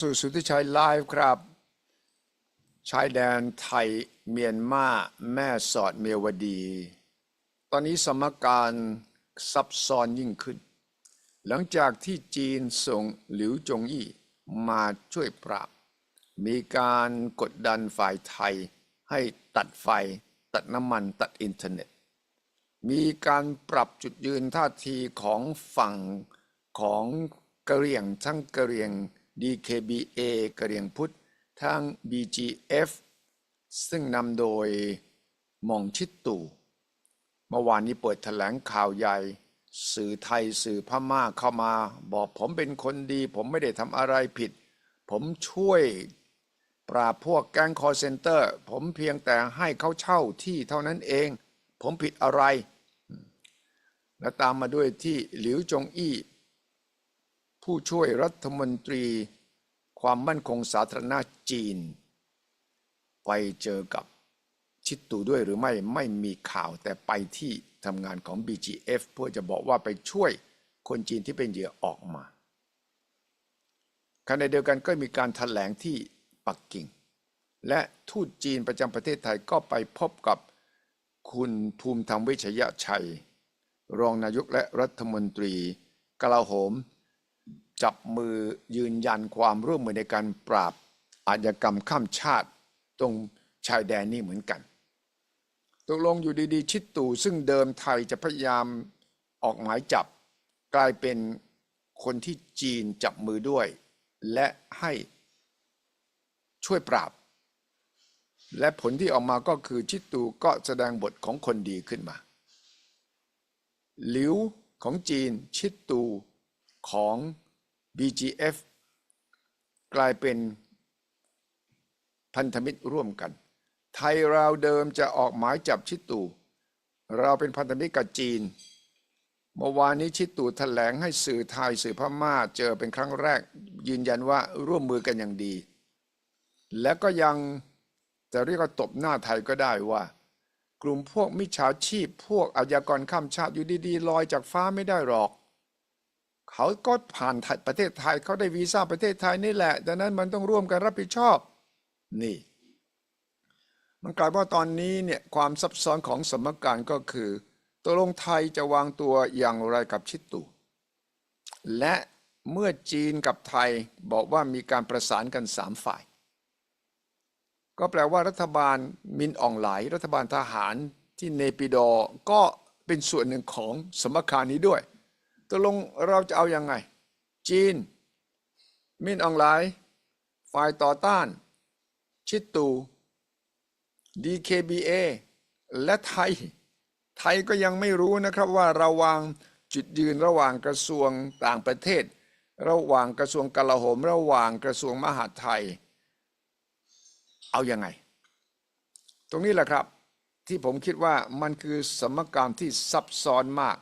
สู่สุทธิชัยไลฟ์ครับ ชายแดนไทยเมียนมาแม่สอดเมียวดี ตอนนี้สมการซับซ้อนยิ่งขึ้น หลังจากที่จีนส่งหลิวจงอี้มาช่วยปราบ มีการกดดันฝ่ายไทยให้ตัดไฟ ตัดน้ำมันตัดอินเทอร์เน็ต มีการปรับจุดยืนท่าทีของฝั่งของกะเรียงทั้งกะเรียง DKBA กะเรียงพุทธทั้ง BGF ซึ่งนำโดยมองชิดตู่เมื่อวานนี้เปิดแถลงข่าวใหญ่ สื่อไทยสื่อพม่าเข้ามา บอกผมเป็นคนดี ผมไม่ได้ทำอะไรผิด ผมช่วยปราบพวกแก๊งคอร์เซนเตอร์ ผมเพียงแต่ให้เขาเช่าที่เท่านั้นเอง ผมผิดอะไร และตามมาด้วยที่หลิวจงอี้ ผู้ช่วยรัฐมนตรี ความมั่นคงสาธารณะจีน ไปเจอกับชิดตูด้วยหรือไม่ไม่มีข่าวแต่ไปที่ทำงานของ BGF เพื่อจะบอกว่าไปช่วยคนจีนที่เป็นเหยื่อออกมาขณะเดียวกันก็มีการถแถลงที่ปักกิ่ง และทูตจีนประจำประเทศไทยก็ไปพบกับคุณภูมิธรรมเวชยชัย รองนายกและรัฐมนตรีกลาโหม จับมือยืนยันความร่วมมือในการปราบอาชญากรรมข้ามชาติ ตรงชายแดนนี่เหมือนกันตกลงอยู่ดีๆ ชิดตู่ซึ่งเดิมไทยจะพยายามออกหมายจับ กลายเป็นคนที่จีนจับมือด้วย และให้ช่วยปราบ และผลที่ออกมาก็คือชิดตู่ก็แสดงบทของคนดีขึ้นมา หลิวของจีนชิดตูของ BGF กลายเป็นพันธมิตรร่วมกัน ไทยเราเดิมจะออกหมายจับชิดตู เราเป็นพันธมิตรกับจีน เมื่อวานนี้ชิดตูแถลงให้สื่อไทยสื่อพม่าเจอเป็นครั้งแรก ยืนยันว่าร่วมมือกันอย่างดี และก็ยังจะเรียกว่าตบหน้าไทยก็ได้ว่า กลุ่มพวกมิจฉาชีพพวกอาญากรข้ามชาติอยู่ดีๆลอยจากฟ้าไม่ได้หรอก เขาก็ผ่านประเทศไทยเขาได้วีซ่าประเทศไทยนี่แหละดังนั้นมันต้องร่วมกันรับผิดชอบ นี่ มันกลายว่าตอนนี้เนี่ยความซับซ้อนของสมการก็คือตกลงไทยจะวางตัวอย่างไรกับชิดตูและเมื่อจีนกับไทยบอกว่ามีการประสานกันสามฝ่าย ก็แปลว่ารัฐบาลมินอองหลายรัฐบาลทหารที่เนปิดอก็เป็นส่วนหนึ่งของสมการนี้ด้วย ตกลงเราจะเอาอยัางไง จีน มินอองไลายฝ่ายต่อต้าน ชิดตู DKBA และไทย ไทยก็ยังไม่รู้นะครับว่าเราวางจุดยืนระหว่างกระทรวงต่างประเทศ ระหว่างกระทรวงกลาโหม ระหว่างกระทรวงมหาดไทย เอาอยัางไง ตรงนี้แหละครับที่ผมคิดว่ามันคือสมการที่ซับซ้อนมาก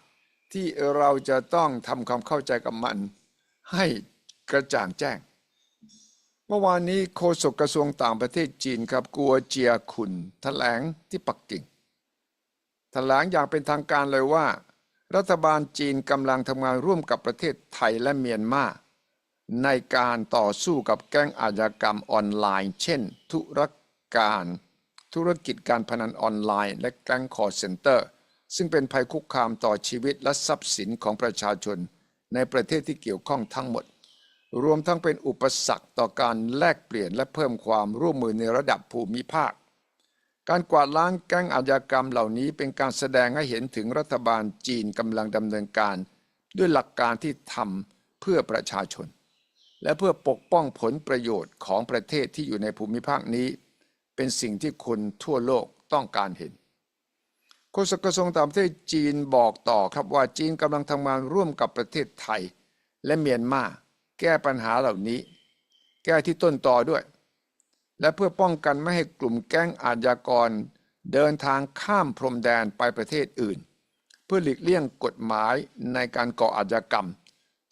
ที่เราจะต้องทำความเข้าใจกับมัน ให้กระจ่างแจ้ง เมื่อวานนี้โฆษกกระทรวงต่างประเทศจีนครับกัวเจียขุนแถลงที่ปักกิ่งแถลงอย่างเป็นทางการเลยว่า รัฐบาลจีนกำลังทำงานร่วมกับประเทศไทยและเมียนมาในการต่อสู้กับแก๊งอาชญากรรมออนไลน์ เช่น ธุรการ ธุรกิจการพนันออนไลน์ และแก๊งคอร์เซนเตอร์ ซึ่งเป็นภัยคุกคามต่อชีวิตและทรัพย์สินของประชาชน ในประเทศที่เกี่ยวข้องทั้งหมด รวมทั้งเป็นอุปสรรคต่อการแลกเปลี่ยนและเพิ่มความร่วมมือในระดับภูมิภาค การกวาดล้างแก๊งอาชญากรรมเหล่านี้เป็นการแสดงให้เห็นถึงรัฐบาลจีนกำลังดำเนินการ ด้วยหลักการที่ทำเพื่อประชาชน และเพื่อปกป้องผลประโยชน์ของประเทศที่อยู่ในภูมิภาคนี้ เป็นสิ่งที่คนทั่วโลกต้องการเห็น โฆษกกระทรวงต่างประเทศจีนบอกต่อครับว่าจีนกำลังทำงานร่วมกับประเทศไทย และเมียนมาแก้ปัญหาเหล่านี้ แก้ที่ต้นต่อด้วย และเพื่อป้องกันไม่ให้กลุ่มแก๊งอาชญากร เดินทางข้ามพรมแดนไปประเทศอื่น เพื่อหลีกเลี่ยงกฎหมายในการก่ออาชญากรรม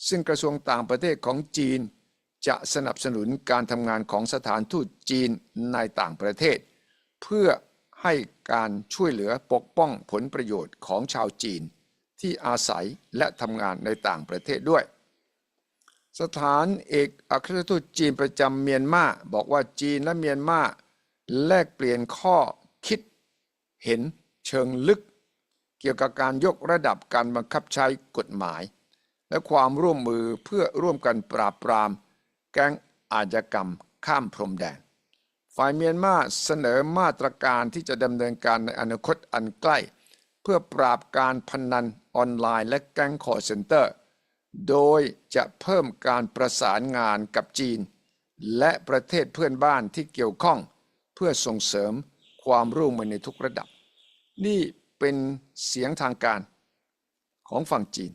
ซึ่งกระทรวงต่างประเทศของจีน จะสนับสนุนการทำงานของสถานทูตจีนในต่างประเทศ เพื่อ ให้การช่วยเหลือปกป้องผลประโยชน์ของชาวจีน ที่อาศัยและทำงานในต่างประเทศด้วย สถานเอกอัครราชทูตจีนประจำเมียนมาบอกว่าจีนและเมียนมาแลกเปลี่ยนข้อคิดเห็นเชิงลึก เกี่ยวกับการยกระดับการบังคับใช้กฎหมาย และความร่วมมือเพื่อร่วมกันปราบปราม แก๊งอาชญากรรมข้ามพรมแดน ฝ่ายเมียนมาเสนอมาตรการที่จะดำเนินการในอนาคตอันใกล้ เพื่อปราบการพนันออนไลน์และแก๊งคอร์เซนเตอร์ โดยจะเพิ่มการประสานงานกับจีน และประเทศเพื่อนบ้านที่เกี่ยวข้อง เพื่อส่งเสริมความร่วมมือในทุกระดับ นี่เป็นเสียงทางการของฝั่งจีน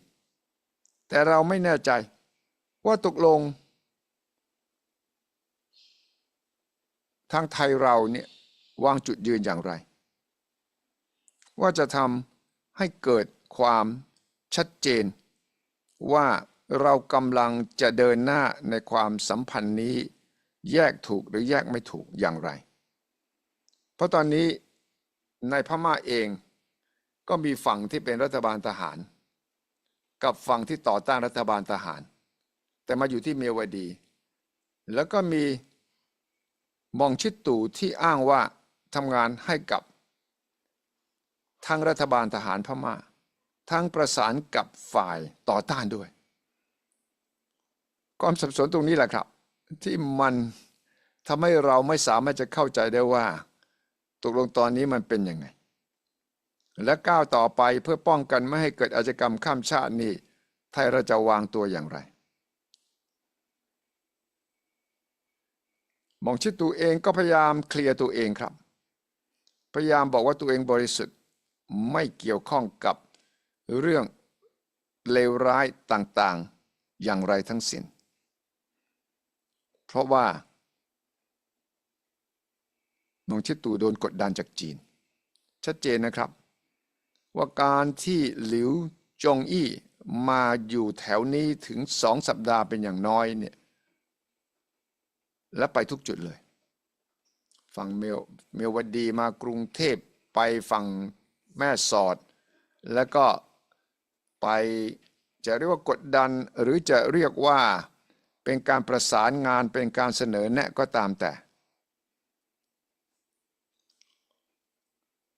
แต่เราไม่แน่ใจว่าตกลง ทางไทยเราเนี่ยวางจุดยืนอย่างไร ว่าจะทำให้เกิดความชัดเจน ว่าเรากำลังจะเดินหน้าในความสัมพันธ์นี้ แยกถูกหรือแยกไม่ถูกอย่างไร เพราะตอนนี้ในพม่าเองก็มีฝั่งที่เป็นรัฐบาลทหาร กับฝั่งที่ต่อต้านรัฐบาลทหาร แต่มาอยู่ที่เมียวดี แล้วก็มี มองชิดตู่ที่อ้างว่าทำงานให้กับทั้งรัฐบาลทหารพม่า ทั้งประสานกับฝ่ายต่อต้านด้วย ความสับสนตรงนี้แหละครับ ที่มันทำให้เราไม่สามารถจะเข้าใจได้ว่า ตกลงตอนนี้มันเป็นยังไง และก้าวต่อไปเพื่อป้องกันไม่ให้เกิดอาชญากรรมข้ามชาตินี่ไทยเราจะวางตัวอย่างไร มองชิดตัวเองก็พยายามเคลียร์ตัวเองครับ พยายามบอกว่าตัวเองบริสุทธิ์ไม่เกี่ยวข้องกับเรื่องเลวร้ายต่างๆ อย่างไรทั้งสิ้น เพราะว่ามองชิดตูโดนกดดันจากจีน ชัดเจนนะครับ ว่าการที่หลิวจงอี้มาอยู่แถวนี้ถึงสองสัปดาห์เป็นอย่างน้อยเนี่ย และไปทุกจุดเลย ฝั่งเมลเมลวดีมากรุงเทพไปฝั่งแม่สอด แล้วก็ไปจะเรียกว่ากดดันหรือจะเรียกว่าเป็นการประสานงานเป็นการเสนอแนะก็ตามแต่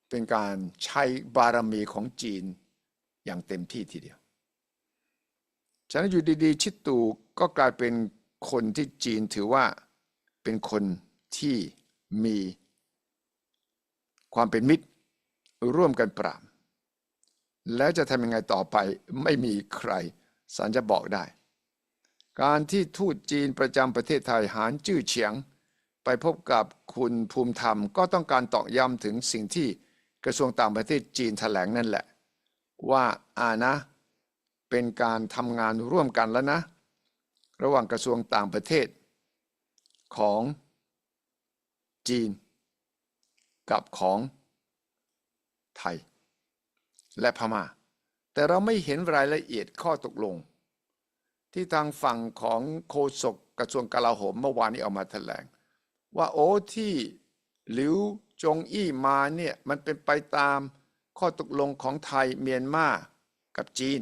เป็นการใช้บารมีของจีนอย่างเต็มที่ทีเดียว ฉะนั้นอยู่ดีๆ ชิดตูก็กลายเป็นคนที่จีนถือว่า เป็นคนที่มีความเป็นมิตรร่วมกันปราบ แล้วจะทำยังไงต่อไปไม่มีใครสันจะบอกได้ การที่ทูตจีนประจำประเทศไทยหานจื้อเฉียง ไปพบกับคุณภูมิธรรม ก็ต้องการตอกย้ำถึงสิ่งที่กระทรวงต่างประเทศจีนแถลงนั่นแหละ ว่าอานะ เป็นการทำงานร่วมกันแล้วนะ ระหว่างกระทรวงต่างประเทศ ของจีน กับของไทย และพมา่า แต่เราไม่เห็นรายละเอียดข้อตกลง ที่ทางฝั่งของโฆษกกระทรวงกลาโหมเมื่อวานนี้เอามาแถลง ว่าโอ้ที่หลิวจงอี้มาเนี่ยมันเป็นไปตามข้อตกลงของไทยเมียนมากับจีน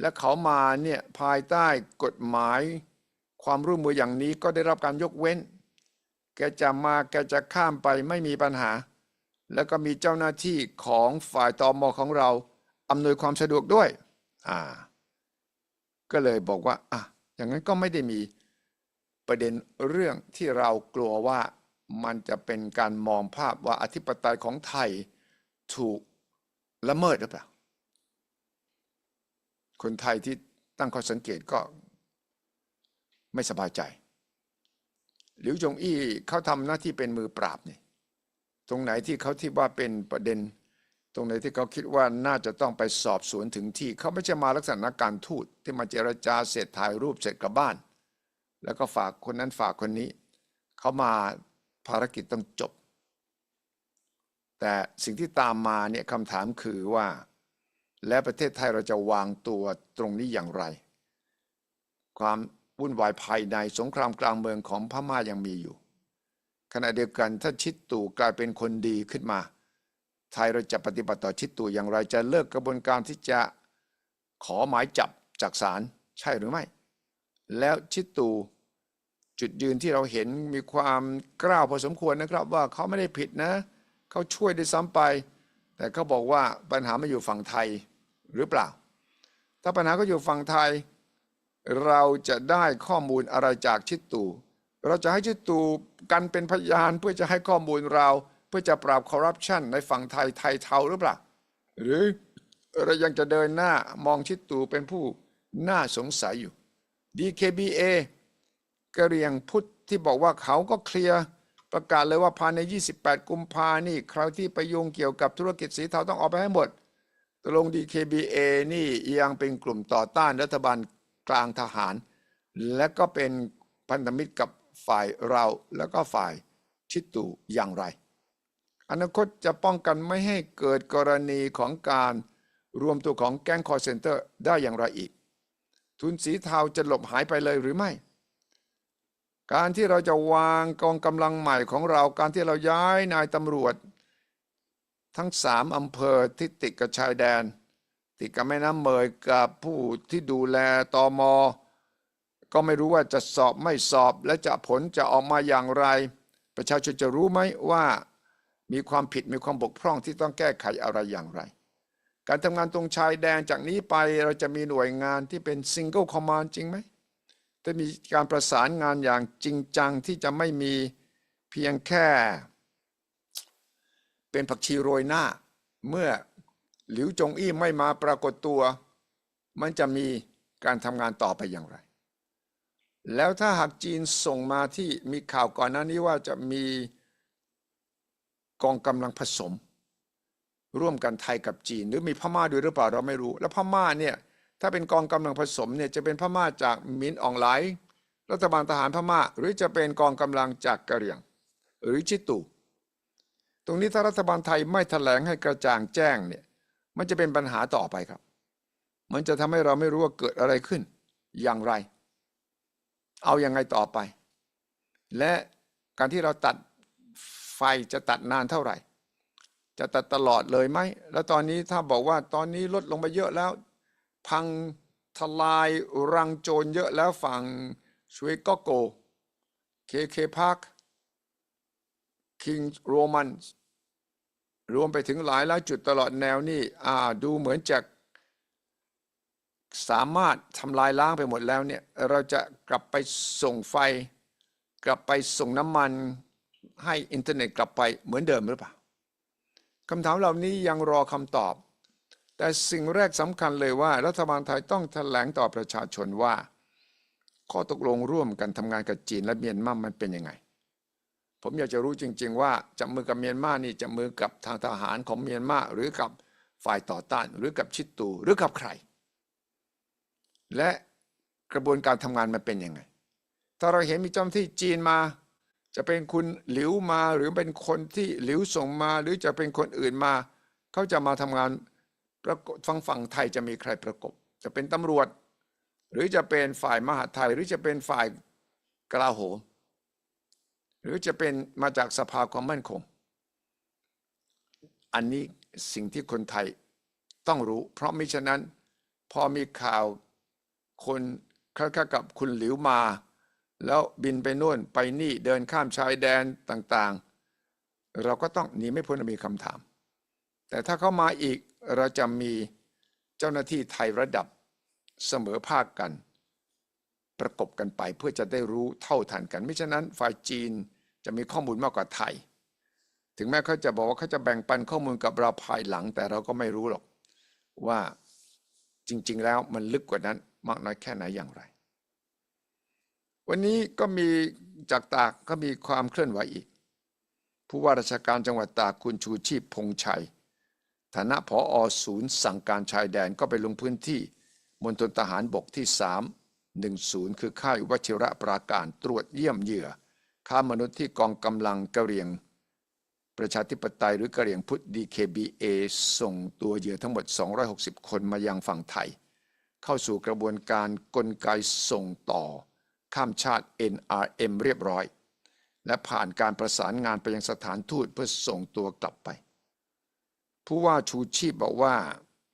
และเขามาเนี่ยภายใต้กฎหมาย ความร่วมมืออย่างนี้ก็ได้รับการยกเว้น แกจะมาแกจะข้ามไปไม่มีปัญหา แล้วก็มีเจ้าหน้าที่ของฝ่ายตอมอของเราอำนวยความสะดวกด้วยอ่าก็เลยบอกว่าอะอย่างนั้นก็ไม่ได้มีประเด็นเรื่องที่เรากลัวว่ามันจะเป็นการมองภาพว่าอธิปไตยของไทยถูกละเมิดหรือเปล่า คนไทยที่ตั้งข้อสังเกตก็ ไม่สบายใจ หลิวจงอี้เขาทำหน้าที่เป็นมือปราบนี่ตรงไหนที่เขาที่ว่าเป็นประเด็น ตรงไหนที่เขาคิดว่าน่าจะต้องไปสอบสวนถึงที่ เขาไม่ใช่มาลักษณะกการทูตที่มาเจรจาเสร็จถ่ายรูปเสร็จกลับบ้าน แล้วก็ฝากคนนั้นฝากคนนี้ เขามาภารกิจต้องจบ แต่สิ่งที่ตามมาเนี่ยคำถามคือว่า และประเทศไทยเราจะวางตัวตรงนี้อย่างไร ความ วุ่นวายภายในสงครามกลางเมืองของพม่ายังมีอยู่ ขณะเดียวกันถ้าชิดตู่กลายเป็นคนดีขึ้นมา ไทยเราจะปฏิบัติต่อชิดตู่อย่างไรจะเลิกกระบวนการที่จะขอหมายจับจากศาลใช่หรือไม่ แล้วชิดตู่จุดยืนที่เราเห็นมีความกล้าวพอสมควรนะครับ ว่าเขาไม่ได้ผิดนะ เขาช่วยได้ซ้ำไป แต่เขาบอกว่าปัญหาไม่อยู่ฝั่งไทยหรือเปล่า ถ้าปัญหาก็อยู่ฝั่งไทย เราจะได้ข้อมูลอะไรจากชิดตูเราจะให้ชิดตูกันเป็นพยานเพื่อจะให้ข้อมูลเราเพื่อจะปราบคอร์รัปชันในฝั่งไทยไทยเทาหรือเปล่า หรือเรายังจะเดินหน้ามองชิดตูเป็นผู้น่าสงสัยอยู่ DKBA กระเหรียงพุทธที่บอกว่าเขาก็เคลียร์ประกาศเลยว่าภายใน 28 กุมภานี่ใครที่ไปโยงเกี่ยวกับธุรกิจสีเทาต้องออกไปให้หมดตกลง DKBA นี่ยังเป็นกลุ่มต่อต้านรัฐบาล กลางทหาร และก็เป็นพันธมิตรกับฝ่ายเราแล้วก็ฝ่ายชิตูอย่างไร อนาคตจะป้องกันไม่ให้เกิดกรณีของการรวมตัวของแก๊งคอร์เซนเตอร์ได้อย่างไรอีก ทุนสีเทาจะหลบหายไปเลยหรือไม่ การที่เราจะวางกองกำลังใหม่ของเราการที่เราย้ายนายตำรวจ ทั้งสามอำเภอที่ติดกับชายแดน ติดกับแม่น้ำเมยกับผู้ที่ดูแลตอมอก็ไม่รู้ว่าจะสอบไม่สอบและจะผลจะออกมาอย่างไร ประชาชนจะรู้ไหมว่ามีความผิดมีความบกพร่องที่ต้องแก้ไขอะไรอย่างไร การทำงานตรงชายแดนจากนี้ไปเราจะมีหน่วยงานที่เป็นซิงเกิลคอมมานด์จริงไหมจะมีการประสานงานอย่างจริงจังที่จะไม่มีเพียงแค่ เป็นผักชีโรยหน้า เมื่อ หลิวจงอี้ไม่มาปรากฏตัว มันจะมีการทำงานต่อไปอย่างไร แล้วถ้าหากจีนส่งมาที่มีข่าวก่อนหน้านี้ว่าจะมีกองกำลังผสม ร่วมกันไทยกับจีน หรือมีพม่าด้วยหรือเปล่าเราไม่รู้ แล้วพม่าเนี่ยถ้าเป็นกองกำลังผสมเนี่ยจะเป็นพม่าจากมินอองไลรัฐบาลทหารพม่า หรือจะเป็นกองกำลังจากกะเหรี่ยง หรือชิตู ตรงนี้ถ้ารัฐบาลไทยไม่แถลงให้กระจ่างแจ้งเนี่ย มันจะเป็นปัญหาต่อไปครับ มันจะทำให้เราไม่รู้ว่าเกิดอะไรขึ้น อย่างไร เอาอยัางไงต่อไป และการที่เราตัดไฟจะตัดนานเท่าไหร่ จะตัดตลอดเลยไหม แล้วตอนนี้ถ้าบอกว่าตอนนี้ลดลงไปเยอะแล้ว พังทลายรังโจรเยอะแล้วฝั่งชวยก็โกเคเคพาร์คคิงโรมัน รวมไปถึงหลายหลายจุดตลอดแนวนี่ดูเหมือนจะสามารถทำลายล้างไปหมดแล้วเนี่ยเราจะกลับไปส่งไฟ กลับไปส่งน้ำมันให้อินเทอร์เน็ตกลับไปเหมือนเดิมหรือเปล่าคำถามเหล่านี้ยังรอคำตอบ แต่สิ่งแรกสำคัญเลยว่า รัฐบาลไทยต้องแถลงต่อประชาชนว่า ข้อตกลงร่วมกันทำงานกับจีนและเมียนมามันเป็นยังไง ผมอยากจะรู้จริง ๆ ว่าจะมือกับเมียนมานี่จะมือกับทางทหารของเมียนมาหรือกับฝ่ายต่อต้าน หรือกับชิดตูหรือกับใคร และกระบวนการทำงานมันเป็นยังไง ถ้าเราเห็นมีเจ้าหน้าที่จีนมา จะเป็นคุณหลิวมาหรือเป็นคนที่หลิวส่งมา หรือจะเป็นคนอื่นมา เขาจะมาทำงานประกบฝั่งฝั่งไทยจะมีใครประกบ จะเป็นตำรวจ หรือจะเป็นฝ่ายมหาไทยหรือจะเป็นฝ่ายกลาโหม รือจะเป็นมาจากสภาความมั่นคง อันนี้สิ่งที่คนไทยต้องรู้ เพราะมิฉะนั้นพอมีข่าวคนคล้ายๆกับคุณหลิวมา แล้วบินไปโน่นไปนี่เดินข้ามชายแดนต่างๆ เราก็ต้องหนีไม่พ้นมีคำถาม แต่ถ้าเขามาอีกเราจะมีเจ้าหน้าที่ไทยระดับเสมอภาคกัน ประกบกันไปเพื่อจะได้รู้เท่าทันกัน ไม่ฉะนั้นฝ่ายจีน จะมีข้อมูลมากกว่าไทย ถึงแม้เขาจะบอกว่าเขาจะแบ่งปันข้อมูลกับเราภายหลัง แต่เราก็ไม่รู้หรอกว่าจริง ๆ แล้วมันลึกกว่านั้นมากน้อยแค่ไหนอย่างไร วันนี้ก็มีจากตากก็มีความเคลื่อนไหวอีก ผู้ว่าราชการจังหวัดตากคุณชูชีพพงชัย ฐานะผออศูนย์สั่งการชายแดนก็ไปลงพื้นที่มณฑลทหารบกที่ 310 คือค่ายวชิระปราการตรวจเยี่ยมเหยื่อ ค้ามนุษย์ที่กองกำลังกะเหรี่ยง ประชาธิปไตยหรือกะเหรี่ยงพุทธ DKBA ส่งตัวเหยื่อทั้งหมด 260 คนมายังฝั่งไทย เข้าสู่กระบวนการกลไกส่งต่อ ข้ามชาติ NRM เรียบร้อย และผ่านการประสานงานไปยังสถานทูตเพื่อส่งตัวกลับไป ผู้ว่าชูชีพบอกว่า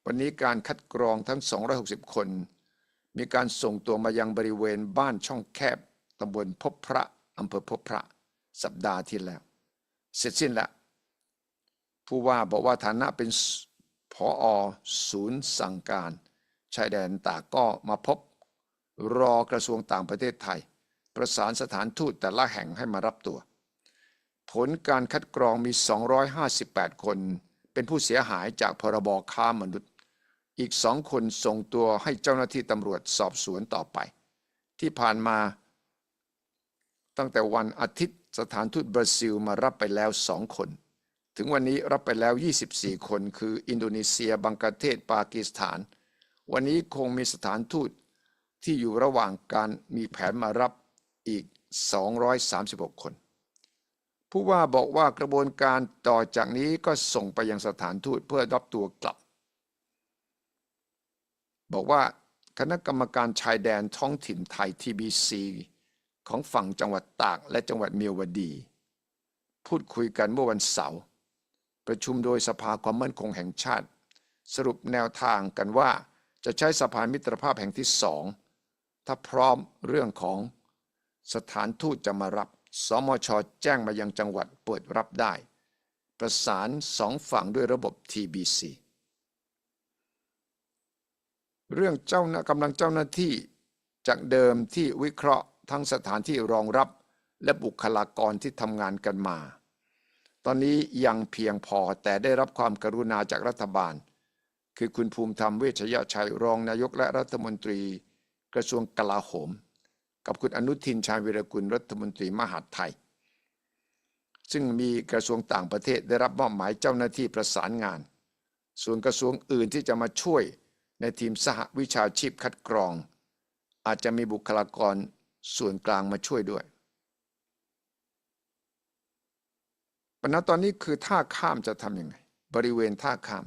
วันนี้การคัดกรองทั้ง 260 คน มีการส่งตัวมายังบริเวณบ้านช่องแคบตำบลพบพระ อำเภอพบพระสัปดาห์ที่แล้ว เสร็จสิ้นแล้ว ผู้ว่าบอกว่าฐานะเป็นผออศูนย์สั่งการ ชายแดนตากก็มาพบรอกระทรวงต่างประเทศไทย ประสานสถานทูตแต่ละแห่งให้มารับตัว ผลการคัดกรองมี 258 คน เป็นผู้เสียหายจากพรบค้ามนุษย์ อีกสองคนส่งตัวให้เจ้าหน้าที่ตำรวจสอบสวนต่อไป ที่ผ่านมา ตั้งแต่วันอาทิตย์สถานทูตบราซิลมารับไปแล้วสองคน ถึงวันนี้รับไปแล้ว 24 คนคืออินโดนีเซีย บังกลาเทศ ปากีสถาน วันนี้คงมีสถานทูตที่อยู่ระหว่างการมีแผนมารับอีก 236 คน ผู้ว่าบอกว่ากระบวนการต่อจากนี้ก็ส่งไปยังสถานทูตเพื่อรับตัวกลับ บอกว่าคณะกรรมการชายแดนท้องถิ่นไทย TBC ของฝั่งจังหวัดตากและจังหวัดเมียวดี พูดคุยกันเมื่อวันเสาร์ประชุมโดยสภาความมั่นคงแห่งชาติ สรุปแนวทางกันว่าจะใช้สะพานมิตรภาพแห่งที่สองถ้าพร้อมเรื่องของสถานทูตจะมารับ สมชแจ้งมายังจังหวัดเปิดรับได้ ประสานสองฝั่งด้วยระบบ TBC เรื่องเจ้าหน้ากำลังเจ้าหน้าที่จากเดิมที่วิเคราะห์ ทั้งสถานที่รองรับและบุคลากรที่ทำงานกันมา ตอนนี้ยังเพียงพอแต่ได้รับความกรุณาจากรัฐบาล คือคุณภูมิธรรมเวชยชัยรองนายกและรัฐมนตรี กระทรวงกลาโหม กับคุณอนุทินชาญวิรกุลรัฐมนตรีมหาดไทย ซึ่งมีกระทรวงต่างประเทศได้รับมอบหมายเจ้าหน้าที่ประสานงาน ส่วนกระทรวงอื่นที่จะมาช่วยในทีมสหวิชาชีพคัดกรอง อาจจะมีบุคลากร ส่วนกลางมาช่วยด้วยปัญหาตอนนี้คือท่าข้ามจะทำยังไง บริเวณท่าข้าม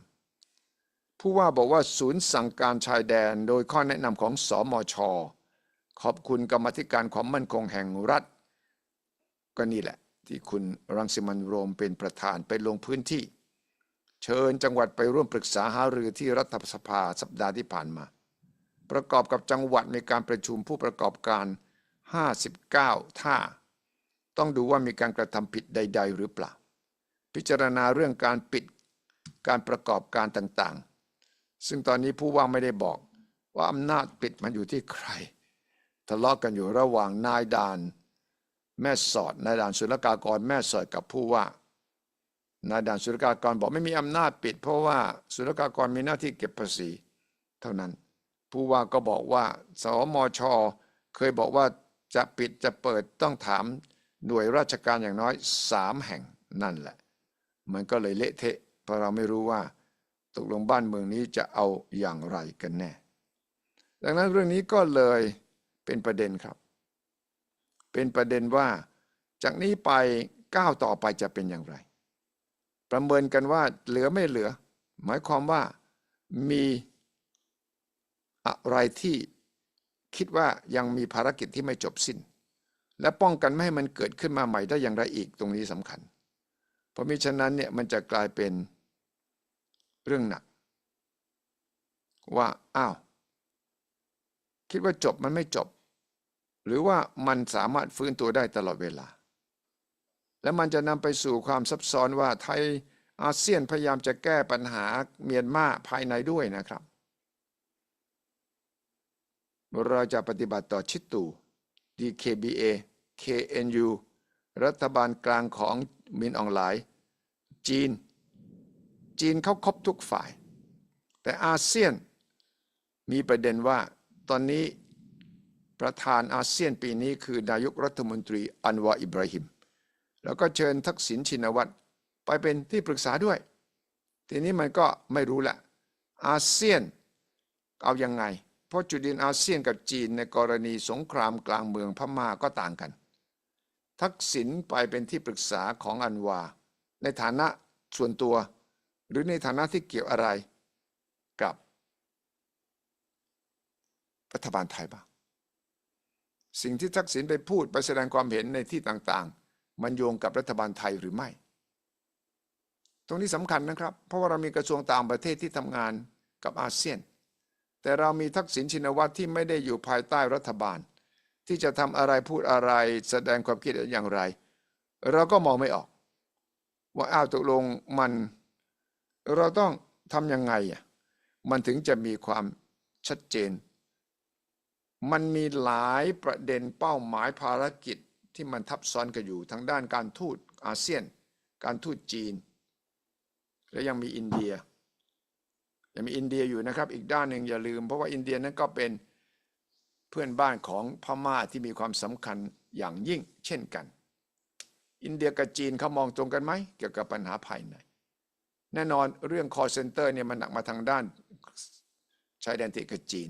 ผู้ว่าบอกว่าศูนย์สั่งการชายแดนโดยข้อแนะนำของสอมชขอบคุณกรรมธิการความมั่นคงแห่งรัฐ ก็นี่แหละ ที่คุณรังสิมันโรมเป็นประธานไปลงพื้นที่ เชิญจังหวัดไปร่วมปรึกษาหารือที่รัฐสภาสัปดาห์ที่ผ่านมา ประกอบกับจังหวัดในการประชุมผู้ประกอบการ 59 ท่า ต้องดูว่ามีการกระทำผิดใด ๆ หรือเปล่า พิจารณาเรื่องการปิดการประกอบการต่างๆ ซึ่งตอนนี้ผู้ว่าไม่ได้บอกว่าอำนาจปิดมันอยู่ที่ใคร ทะเลาะกกันอยู่ระหว่างนายด่าน แม่สอดนายด่านศุลกากรแม่สอดกับผู้ว่านายด่านศุลกากรบอกไม่มีอำนาจปิด เพราะว่าศุลกากรมีหน้าที่เก็บภาษี เท่านั้น ผู้ว่าก็บอกว่า สมชเคยบอกว่า จะปิดจะเปิดต้องถามหน่วยราชการอย่างน้อยสามแห่งนั่นแหละ มันก็เลยเละเทะเพราะเราไม่รู้ว่าตกลงบ้านเมืองนี้จะเอาอย่างไรกันแน่ ดังนั้นเรื่องนี้ก็เลยเป็นประเด็นครับ เป็นประเด็นว่าจากนี้ไปก้าวต่อไปจะเป็นอย่างไร ประเมินกันว่าเหลือไม่เหลือ หมายความว่ามีอะไรที่ คิดว่ายังมีภารกิจที่ไม่จบสิ้น และป้องกันไม่ให้มันเกิดขึ้นมาใหม่ได้อย่างไรอีกตรงนี้สำคัญ เพราะมิฉะนั้นเนี่ยมันจะกลายเป็นเรื่องหนัก ว่าอ้าวคิดว่าจบมันไม่จบ หรือว่ามันสามารถฟื้นตัวได้ตลอดเวลา และมันจะนำไปสู่ความซับซ้อนว่าไทยอาเซียนพยายามจะแก้ปัญหาเมียนมาภายในด้วยนะครับ เราจะปฏิบัติต่อชิตู DKBA KNU รัฐบาลกลางของมินออนไลน์จีน จีนเขาครบทุกฝ่าย แต่อาเซียนมีประเด็นว่าตอนนี้ประธานอาเซียนปีนี้คือนายกรัฐมนตรีอันวาอิบราฮิม แล้วก็เชิญทักษิณชินวัตรไปเป็นที่ปรึกษาด้วย ทีนี้มันก็ไม่รู้ละอาเซียนเอายังไง เพราะจุดยืนอาเซียนกับจีนในกรณีสงครามกลางเมืองพม่าก็ต่างกัน ทักษิณไปเป็นที่ปรึกษาของอันวา ในฐานะส่วนตัว หรือในฐานะที่เกี่ยวอะไรกับรัฐบาลไทยบ้างสิ่งที่ทักษิณไปพูดไปแสดงความเห็นในที่ต่างๆ มันโยงกับรัฐบาลไทยหรือไม่ ตรงนี้สำคัญนะครับ เพราะว่าเรามีกระทรวงต่างประเทศที่ทำงานกับอาเซียน แต่เรามีทักษิณชินวัตรที่ไม่ได้อยู่ภายใต้รัฐบาล ที่จะทำอะไรพูดอะไรแสดงความคิดเห็นอย่างไร เราก็มองไม่ออก ว่าอ้าวตกลงมันเราต้องทำยังไงอะมันถึงจะมีความชัดเจน มันมีหลายประเด็นเป้าหมายภารกิจที่มันทับซ้อนกันอยู่ทางด้านการทูตอาเซียน การทูตจีน และยังมีอินเดีย ยังมีอินเดียอยู่นะครับอีกด้านหนึ่งอย่าลืม เพราะว่าอินเดียนั้นก็เป็นเพื่อนบ้านของพม่าที่มีความสำคัญอย่างยิ่ง เช่นกัน อินเดียกับจีนเขามองตรงกันไหมเกี่ยวกับปัญหาภายในแน่นอนเรื่อง call center เนี่ยมันหนักมาทางด้านชายแดนติดกับจีน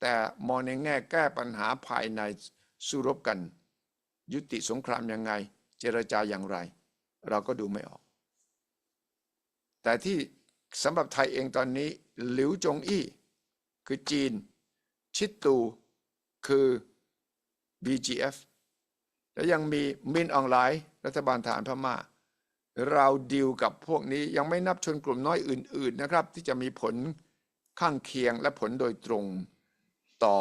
แต่มองในแง่แก้ปัญหาภายในสู้รบกัน ยุติสงครามยังไง เจรจาอย่างไร เราก็ดูไม่ออก แต่ที่ สำหรับไทยเองตอนนี้หลิวจงอี้ คือจีน ชิดตูคือ BGF และยังมีมินออนไลน์ รัฐบาลฐานพม่า เราดีลกับพวกนี้ยังไม่นับชนกลุ่มน้อยอื่น ๆ นะครับ ที่จะมีผลข้างเคียงและผลโดยตรงต่อ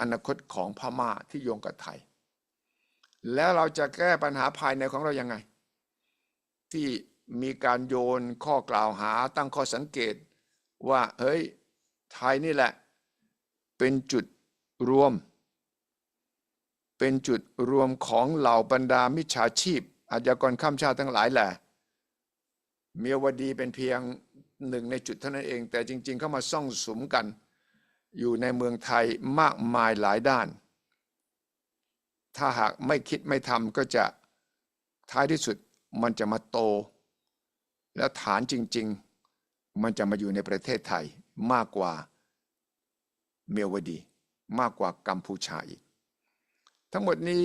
อนาคตของพม่าที่โยงกับไทย แล้วเราจะแก้ปัญหาภายในของเรายังไง ที่ มีการโยนข้อกล่าวหาตั้งข้อสังเกต ว่าเฮ้ยไทยนี่แหละ เป็นจุดรวม เป็นจุดรวมของเหล่าบรรดามิจฉาชีพ อาชญากรข้ามชาติทั้งหลายแหละเมียวดีเป็นเพียงหนึ่งในจุดเท่านั้นเอง แต่จริง ๆ เข้ามาซ่องสุมกัน อยู่ในเมืองไทยมากมายหลายด้าน ถ้าหากไม่คิดไม่ทำก็จะท้ายที่สุดมันจะมาโต แล้วฐานจริง ๆ มันจะมาอยู่ในประเทศไทยมากกว่าเมียวดี มากกว่ากัมพูชาอีก ทั้งหมดนี้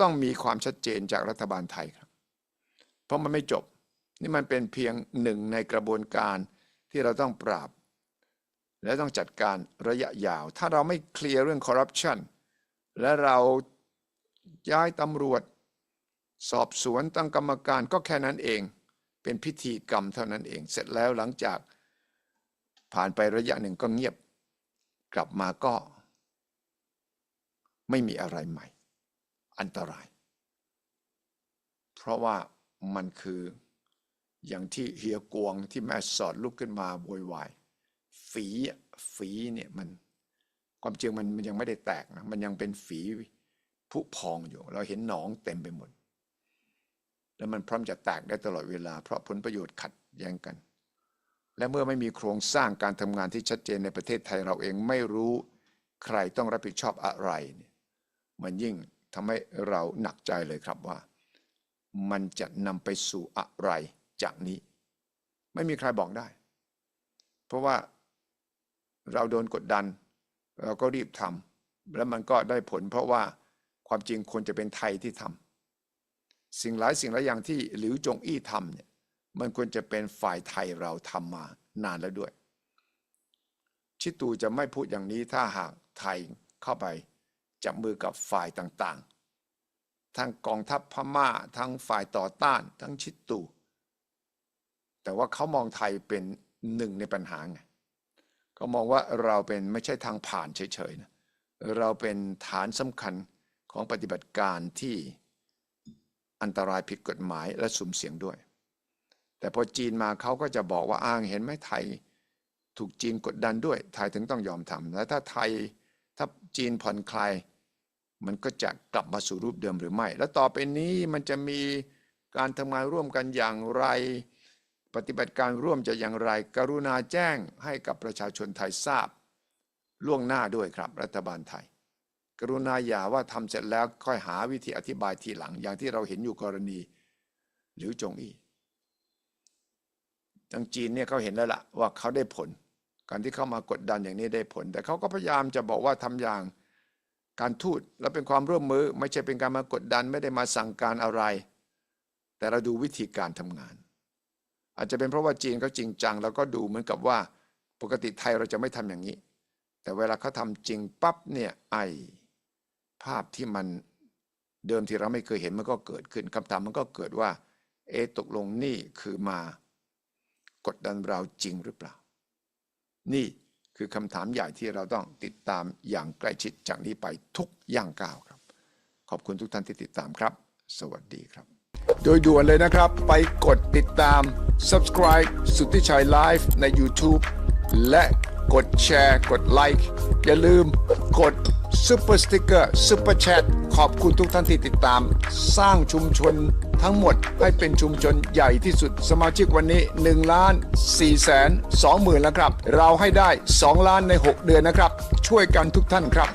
ต้องมีความชัดเจนจากรัฐบาลไทยครับ เพราะมันไม่จบ นี่มันเป็นเพียงหนึ่งในกระบวนการที่เราต้องปราบ และต้องจัดการระยะยาว ถ้าเราไม่เคลียร์เรื่องคอร์รัปชันและเราย้ายตำรวจ สอบสวนตั้งกรรมการก็แค่นั้นเอง เป็นพิธีกรรมเท่านั้นเอง เสร็จแล้วหลังจากผ่านไประยะหนึ่งก็เงียบ กลับมาก็ ไม่มีอะไรใหม่ อันตราย เพราะว่ามันคืออย่างที่เฮียกวงที่แม่สอดลุกขึ้นมาโวยวายฝีฝีเนี่ยมันความจริงมันมันยังไม่ได้แตกนะมันยังเป็นฝีผุพองอยู่ เราเห็นหนองเต็มไปหมด แล้วมันพร้อมจะแตกได้ตลอดเวลา เพราะผลประโยชน์ขัดแย้งกัน และเมื่อไม่มีโครงสร้างการทำงานที่ชัดเจนในประเทศไทยเราเองไม่รู้ใครต้องรับผิดชอบอะไรเนี่ยมันยิ่งทำให้เราหนักใจเลยครับว่า มันจะนำไปสู่อะไรจากนี้ ไม่มีใครบอกได้ เพราะว่าเราโดนกดดัน เราก็รีบทำแล้วมันก็ได้ผลเพราะว่าความจริงควรจะเป็นไทยที่ทำ สิ่งหลายสิ่งหลายอย่างที่หลิวจงอี้ทำเนี่ยมันควรจะเป็นฝ่ายไทยเราทำมานานแล้วด้วย ชิตูจะไม่พูดอย่างนี้ถ้าหากไทยเข้าไปจับมือกับฝ่ายต่างๆ ทั้งกองทัพพม่า ทั้งฝ่ายต่อต้าน ทั้งชิตู แต่ว่าเขามองไทยเป็นหนึ่งในปัญหาไงเขามองว่าเราเป็นไม่ใช่ทางผ่านเฉยๆนะเราเป็นฐานสำคัญของปฏิบัติการที่ อันตรายผิดกฎหมายและสุ่มเสี่ยงด้วย แต่พอจีนมาเขาก็จะบอกว่าอ้างเห็นไหมไทย ถูกจีนกดดันด้วย ไทยถึงต้องยอมทำแล้วถ้าไทยถ้าจีนผ่อนคลายมันก็จะกลับมาสู่รูปเดิมหรือไม่ แล้วต่อไปนี้มันจะมีการทำงานร่วมกันอย่างไร ปฏิบัติการร่วมจะอย่างไร กรุณาแจ้งให้กับประชาชนไทยทราบ ล่วงหน้าด้วยครับรัฐบาลไทย รุณาอย่าว่าทำเสร็จแล้วค่อยหาวิธีอธิบายทีหลัง อย่างที่เราเห็นอยู่กรณี หรือจงอี้ทางจีนเนี่ยเขาเห็นแล้วล่ะว่าเขาได้ผล การที่เข้ามากดดันอย่างนี้ได้ผล แต่เขาก็พยายามจะบอกว่าทำอย่างการทูตแล้วเป็นความร่วมมือไม่ใช่เป็นการมากดดันไม่ได้มาสั่งการอะไร แต่เราดูวิธีการทำงาน อาจจะเป็นเพราะว่าจีนเขาจริงจัง แล้วก็ดูเหมือนกับว่าปกติไทยเราจะไม่ทำอย่างนี้ แต่เวลาเขาทำจริงปั๊บเนี่ยไอ ภาพที่มันเดิมที่เราไม่เคยเห็นมันก็เกิดขึ้นคำถามมันก็เกิดว่า เอะตกลงนี่คือมากดดันเราจริงหรือเปล่า นี่คือคำถามใหญ่ที่เราต้องติดตามอย่างใกล้ชิดจากนี้ไปทุกย่างก้าวครับ ขอบคุณทุกท่านที่ติดตามครับ สวัสดีครับ โดยด่วนเลยนะครับ ไปกดติดตาม subscribe สุทธิชัยไลฟ์ใน YouTube และกดแชร์ กดไลค์อย่าลืมกด ซูเปอร์สติ๊กเกอร์ซูเปอร์แชทขอบคุณทุกท่านที่ติดตาม สร้างชุมชนทั้งหมดให้เป็นชุมชนใหญ่ที่สุดสมาชิกวันนี้1ล้าน4แสน2หมื่นแล้วครับ เราให้ได้ 2 ล้านใน 6 เดือนนะครับ ช่วยกันทุกท่านครับ